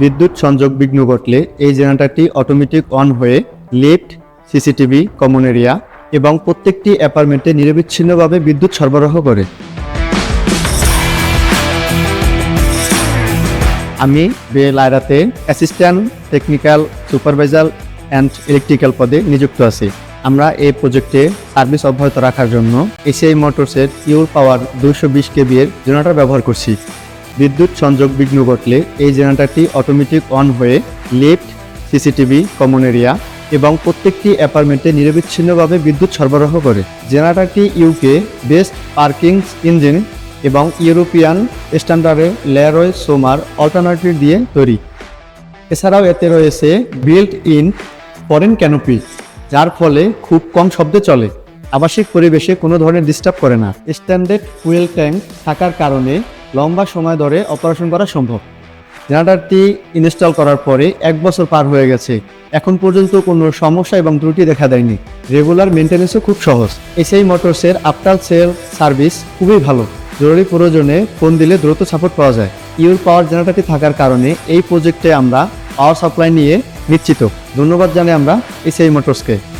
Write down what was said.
বিদ্যুৎ সংযোগ বিঘ্ন ঘটলে এই জেনারেটরটি অটোমেটিক অন হয়ে লিফট সিসিটিভি কমন এরিয়া এবং প্রত্যেকটি অ্যাপার্টমেন্টে নিরবিচ্ছিন্নভাবে বিদ্যুৎ সরবরাহ করে। আমি বিএল আয়রাতে assistant technical supervisor and electrical পদে নিযুক্ত আছি। আমরা এই প্রজেক্টে সার্ভিস অব্যাহত রাখার জন্য এসিআই মোটরসের ইউর পাওয়ার দুশো বিশ কেবি এর জেনারেটর ব্যবহার করছি। বিদ্যুৎ সংযোগ বিঘ্ন ঘটলে এই জেনারেটরটি অটোমেটিক অন হয়ে লিফট সিসিটিভি কমন এরিয়া এবং প্রত্যেকটি অ্যাপার্টমেন্টে নিরবিচ্ছিন্নভাবে বিদ্যুৎ সরবরাহ করে। জেনারেটরটি ইউকে বেস্ট পার্কিং ইঞ্জিন এবং ইউরোপিয়ান স্ট্যান্ডার্ডের লেয়ারওয়ে সোমার অল্টারনেটিভ দিয়ে তৈরি। এছাড়াও এতে রয়েছে বিল্ট ইন ফরেন ক্যানোপি যার ফলে খুব কম শব্দে চলে। আবাসিক পরিবেশে কোনো ধরনের ডিস্টার্ব করে না। স্ট্যান্ডার্ড ফুয়েল ট্যাঙ্ক থাকার কারণে লম্বা সময় ধরে অপারেশন করা সম্ভব। জেনারেটারটি ইনস্টল করার পরে এক বছর পার হয়ে গেছে। এখন পর্যন্ত কোনো সমস্যা এবং ত্রুটি দেখা দেয়নি। রেগুলার মেনটেন্যান্সও খুব সহজ। এসআই মোটরসের আফটার সেল সার্ভিস খুবই ভালো। জরুরি প্রয়োজনে ফোন দিলে দ্রুত সাপোর্ট পাওয়া যায়। ইউর পাওয়ার জেনারেটারটি থাকার কারণে এই প্রজেক্টে আমরা পাওয়ার সাপ্লাই নিয়ে নিশ্চিত। ধন্যবাদ জানাই আমরা এসআই মোটরসকে।